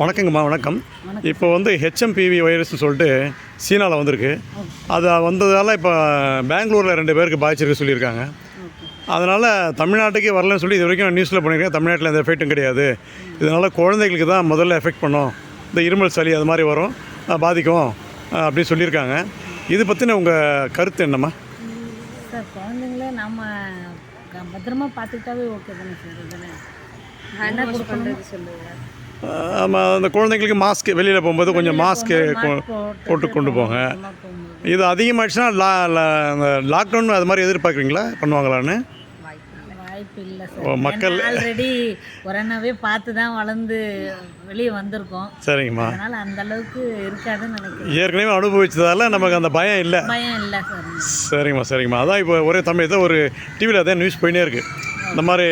வணக்கங்கம்மா வணக்கம். இப்போ வந்து ஹெச்எம்பிவி வைரஸ்னு சொல்லிட்டு சீனாவில் வந்திருக்கு. அது வந்ததால் இப்போ பெங்களூரில் ரெண்டு பேருக்கு பாதிச்சிருக்கு சொல்லியிருக்காங்க. அதனால் தமிழ்நாட்டுக்கே வரலன்னு சொல்லி இது வரைக்கும் நியூஸில் பண்ணியிருக்கேன். தமிழ்நாட்டில் எந்த எஃபெக்ட்டும் கிடையாது. இதனால் குழந்தைகளுக்கு தான் முதல்ல எஃபெக்ட் பண்ணும். இந்த இருமல் சளி அது மாதிரி வரும். பாதிக்கும். அப்படின்னு சொல்லியிருக்காங்க. இது பற்றின உங்கள் கருத்து என்னம்மா? சார் குழந்தைங்கள நம்ம பத்திரமா பார்த்துக்கிட்டாவே ஓகே தானே சார் ஹேண்ட் வாஷ் பண்ணுறது சொல்லுங்கள் அஹ் ஆமா, அந்த குழந்தைங்களுக்கு மாஸ்க் வெளியில் போகும்போது கொஞ்சம் மாஸ்க்கு போட்டு கொண்டு போங்க இது அதிகமாகிடுச்சுன்னா லா அந்த லாக்டவுன் அது மாதிரி எதிர்பார்க்குறீங்களா? பண்ணுவாங்களான்னு? மக்கள் ஆல்ரெடி கொரோனாவே பார்த்து தான் வளர்ந்து வெளியே வந்திருக்கோம். சரிங்கம்மா. அதனால் அந்த அளவுக்கு இருக்காதுன்னு நினைக்கிறேன். ஏற்கனவே அனுபவிச்சதால நமக்கு அந்த பயம் இல்லை. பயம் இல்லை சார். சரிங்கம்மா சரிங்கம்மா. அதான் இப்போ ஒரே தமிழ் ஒரு டிவியில் அதான் நியூஸ் போயினே இருக்குது இந்த மாதிரி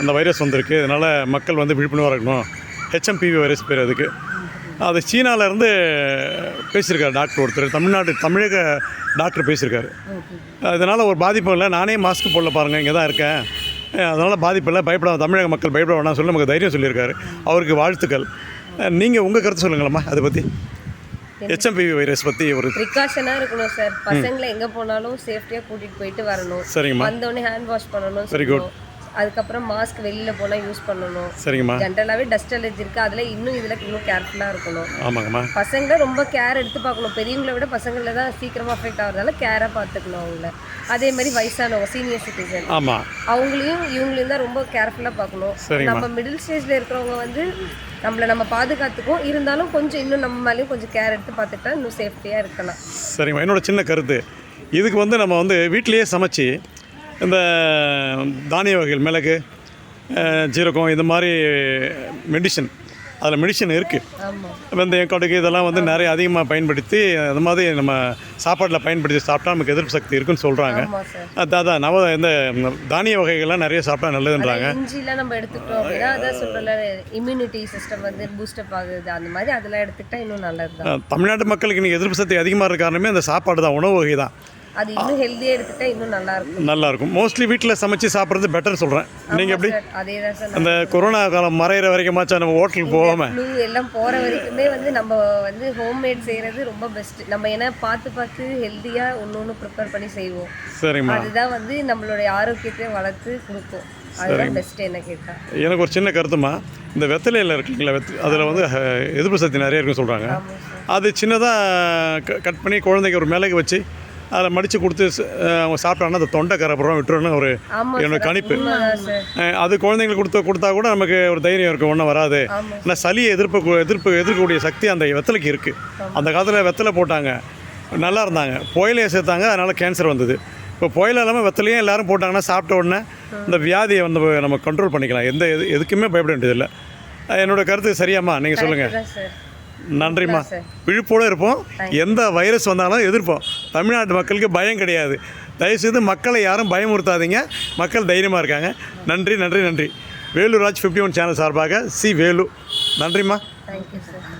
அந்த வைரஸ் வந்திருக்கு. இதனால் மக்கள் வந்து விழிப்புணர்வாக இருக்கணும். ஹெச்எம்பிவி வைரஸ் பேர் அதுக்கு. அது சீனால இருந்து பேசியிருக்காரு டாக்டர் ஒருத்தர். தமிழ்நாடு தமிழக டாக்டர் பேசியிருக்காரு. அதனால் ஒரு பாதிப்பும் இல்லை. நானே மாஸ்க் போடல பாருங்கள் இங்கே தான் இருக்கேன். அதனால் பாதிப்பு இல்லை. பயப்படாத தமிழக மக்கள் பயப்பட வேணாம் சொல்லி நமக்கு தைரியம் சொல்லியிருக்காரு. அவருக்கு வாழ்த்துக்கள். நீங்கள் உங்கள் கருத்து சொல்லுங்களம்மா அதை பற்றி ஹெச்எம்பிவி வைரஸ் பற்றி ஒரு ப்ரிகாஷனாக இருக்கணும் சார் பசங்களை எங்கே போனாலும் சேஃப்டியாக கூட்டிகிட்டு போயிட்டு வரணும். சரிங்கம்மா. வந்தோடனே ஹேண்ட் வாஷ் பண்ணணும் Very good. அதுக்கப்புறம் மாஸ்க் வெளியில் போனால் யூஸ் பண்ணணும். சரிங்கம்மா. ஜென்ரலாகவே டஸ்ட் அலர்ஜி இருக்குது அதில் இன்னும் இதில் இன்னும் கேர்ஃபுல்லாக இருக்கணும். ஆமாங்கம்மா. பசங்களை ரொம்ப கேர் எடுத்து பார்க்கணும். பெரியவங்களை விட பசங்களில் தான் சீக்கிரமாக அஃபெக்ட் ஆகிறதால கேராக பார்த்துக்கணும் அவங்கள. அதே மாதிரி வயசானவங்க சீனியர் சிட்டிசன் ஆமாம் அவங்களையும் இவங்களையும் தான் ரொம்ப கேர்ஃபுல்லாக பார்க்கணும். நம்ம மிடில் ஸ்டேஜில் இருக்கிறவங்க வந்து நம்மளை நம்ம பாதுகாத்துக்குவோம் இருந்தாலும் கொஞ்சம் இன்னும் நம்ம மேலேயும் கொஞ்சம் கேர் எடுத்து பார்த்துக்கிட்டா இன்னும் சேஃப்டியாக இருக்கலாம். சரிங்கம்மா. என்னோட சின்ன கருத்து. இதுக்கு வந்து நம்ம வந்து வீட்டிலேயே சமைச்சு இந்த தானிய வகைகள் மிளகு ஜீரகம் இந்த மாதிரி மெடிசன் அதில் மெடிசன் இருக்குது வெந்தயம் கடுகு இதெல்லாம் வந்து நிறைய அதிகமாக பயன்படுத்தி அந்த மாதிரி நம்ம சாப்பாட்டில் பயன்படுத்தி சாப்பிட்டா நமக்கு எதிர்ப்பு சக்தி இருக்குன்னு சொல்கிறாங்க அதான் அதான் நவ இந்த தானிய வகைகள்லாம் நிறைய சாப்பிட்டா நல்லதுன்றாங்க. இஞ்சிலாம் நம்ம எடுத்துக்கிட்டோம் அப்படின்னா அதான் சொல்கிறல இம்யூனிட்டி சிஸ்டம் வந்து பூஸ்டப் ஆகுது. அந்த மாதிரி அதெல்லாம் எடுத்துக்கிட்டா இன்னும் நல்லது தமிழ்நாட்டு மக்களுக்கு இன்றைக்கி எதிர்ப்பு சக்தி அதிகமாக இருக்க காரணமே அந்த சாப்பாடு தான் உணவு வகை தான் அது இன்னும் ஹெல்த்தியாக எடுத்துக்கிட்டா இன்னும் நல்லா இருக்கும் நல்லாயிருக்கும். மோஸ்ட்லி வீட்டில் சமைச்சு சாப்பிட்றது பெட்டர் சொல்கிறேன் நீங்கள் எப்படி? அதே தான் சார் அந்த கொரோனா காலம் மறையிற வரைக்குமாச்சும் நம்ம ஹோட்டலுக்கு போகாமல் ஃப்ளூ எல்லாம் போகிற வரைக்குமே வந்து நம்ம வந்து ஹோம்மேட் செய்கிறது ரொம்ப பெஸ்ட் நம்ம ஏன்னா பார்த்து பார்த்து ஹெல்த்தியாக ஒன்று ஒன்று ப்ரிப்பேர் பண்ணி செய்வோம். சரிம்மா. அதுதான் வந்து நம்மளுடைய ஆரோக்கியத்தை வளர்த்து கொடுக்கும். என்ன எனக்கு ஒரு சின்ன கருத்துமா இந்த வெத்தலையில் இருக்குங்களா? வெத் அதில் வந்து எதிர்ப்பு சக்தி நிறைய இருக்குன்னு சொல்கிறாங்க அது சின்னதாக கட் பண்ணி குழந்தைக்கு ஒரு மிளகு வச்சு அதில் மடித்து கொடுத்து அவங்க சாப்பிட்டாங்கன்னா அந்த தொண்டை கரப்புறம் விட்டுருன்னு ஒரு என்னோட கணிப்பு. அது குழந்தைங்களுக்கு கொடுத்து கொடுத்தா கூட நமக்கு ஒரு தைரியம் இருக்கும் ஒன்றும் வராது. ஆனால் சளியை எதிர்ப்பு எதிர்ப்பு எதிர்க்கக்கூடிய சக்தி அந்த வெத்தலைக்கு இருக்குது அந்த காலத்தில் வெத்தலை போட்டாங்க. நல்லா இருந்தாங்க. புயலையை சேர்த்தாங்க அதனால் கேன்சர் வந்தது. இப்போ புயல் இல்லாமல் வெத்தலையும் எல்லாரும் போட்டாங்கன்னா சாப்பிட்ட உடனே இந்த வியாதியை வந்து நம்ம கண்ட்ரோல் பண்ணிக்கலாம். எந்த எது எதுக்குமே பயப்பட வேண்டியதில்லை. அஹ், என்னோட கருத்து சரியாம்மா? நீங்கள் சொல்லுங்கள் நன்றிம்மா. விழிப்போடு இருப்போம். எந்த வைரஸ் வந்தாலும் எதிர்ப்போம். தமிழ்நாட்டு மக்களுக்கு பயம் கிடையாது. தயவுசெய்து மக்களை யாரும் பயமுறுத்தாதீங்க. மக்கள் தைரியமாக இருக்காங்க. நன்றி நன்றி நன்றி. Velu Raj fifty one channel சார்பாக சி வேலு. நன்றிம்மா. Thank you sir